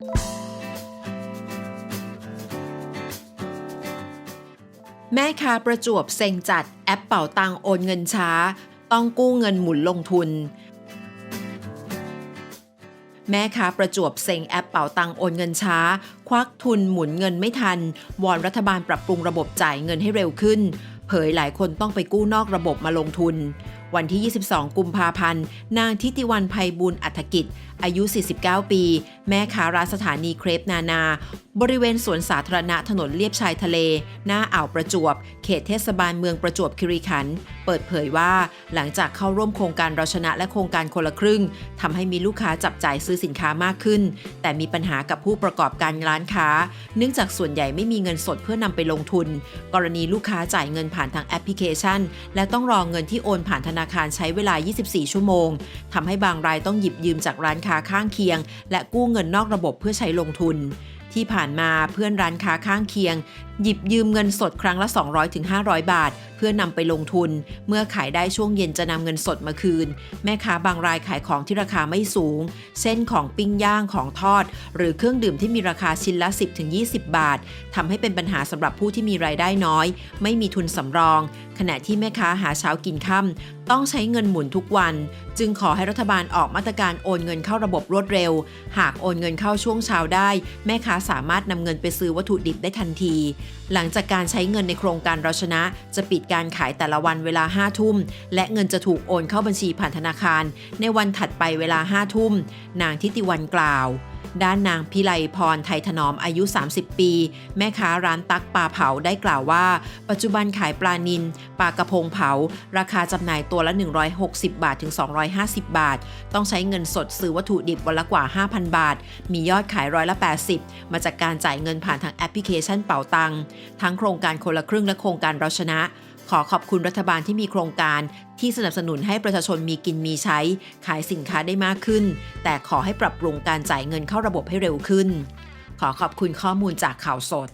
แม่ค้าประจวบเซ็งจัดแอปเป่าตังโอนเงินช้า ต้องกู้เงินหมุนลงทุน แม่ค้าประจวบเซ็งแอปเป่าตังโอนเงินช้า ควักทุนหมุนเงินไม่ทัน วอนรัฐบาลปรับปรุงระบบจ่ายเงินให้เร็วขึ้น เผยหลายคนต้องไปกู้นอกระบบมาลงทุน วันที่ 22 กุมภาพันธ์ นางทิติวันภัยบุญอัฐกิจ อายุ 49 ปี แม่ค้าร้านสถานีเครปนานาบริเวณสวนสาธารณะถนนเลียบชายทะเล หน้าอ่าวประจวบ เขตเทศบาลเมืองประจวบคีรีขันธ์เปิดเผยว่าหลังจากเข้าร่วมโครงการเราชนะและโครงการคนละครึ่งทำให้มีลูกค้าจับจ่ายซื้อสินค้ามากขึ้น แต่มีปัญหากับผู้ประกอบการร้านค้า เนื่องจากส่วนใหญ่ไม่มีเงินสดเพื่อนำไปลงทุน กรณีลูกค้าจ่ายเงินผ่านทางแอปพลิเคชัน และต้องรอเงินที่โอนผ่านธนาคารใช้เวลา 24 ชั่วโมงทำให้บางรายต้องหยิบยืมจากร้านค้าข้างเคียง และกู้เงินนอกระบบเพื่อใช้ลงทุน ที่ผ่านมาเพื่อนร้านค้าข้างเคียง หยิบยืมเงินสดครั้งละ 200-500 บาท พื่อนำไปลงทุน เมื่อขายได้ช่วงเย็นจะนำเงินสดมาคืน แม่ค้าบางรายขายของที่ราคาไม่สูง เช่นของปิ้งย่างของทอด หรือเครื่องดื่มที่มีราคาชิ้นละ 10-20 บาททำให้เป็นปัญหาสำหรับผู้ที่มีรายได้น้อย ไม่มีทุนสำรอง ขณะที่แม่ค้าหาเช้ากินค่ำต้องใช้เงินหมุนทุกวัน จึงขอให้รัฐบาลออกมาตรการโอนเงินเข้าระบบรวดเร็ว หากโอนเงินเข้าช่วงเช้าได้ แม่ค้าสามารถนำเงินไปซื้อวัตถุดิบได้ทันที หลังจากการใช้เงินในโครงการเราชนะจะปิดการขายแต่ละวันเวลา 5 ทุ่ม และเงินจะถูกโอนเข้าบัญชีผ่านธนาคาร ในวันถัดไปเวลา 5 ทุ่ม นางทิติวันกล่าว ด้านนางพิไลพรไทยถนอมอายุ 30 ปี แม่ค้าร้านตักปลาเผาได้กล่าวว่า ปัจจุบันขายปลานิลปลากระพงเผา ราคาจำหน่ายตัวละ 160 บาทถึง 250 บาท ต้องใช้เงินสดซื้อวัตถุดิบวันละกว่า 5,000 บาท มียอดขายร้อยละ 80 มาจากการจ่ายเงินผ่านทางแอปพลิเคชันเป๋าตังทั้งโครงการคนละครึ่งและโครงการเราชนะ ขอขอบคุณรัฐบาลที่มีโครงการที่สนับสนุนให้ประชาชนมีกินมีใช้ ขายสินค้าได้มากขึ้น แต่ขอให้ปรับปรุงการจ่ายเงินเข้าระบบให้เร็วขึ้น ขอขอบคุณข้อมูลจากข่าวสด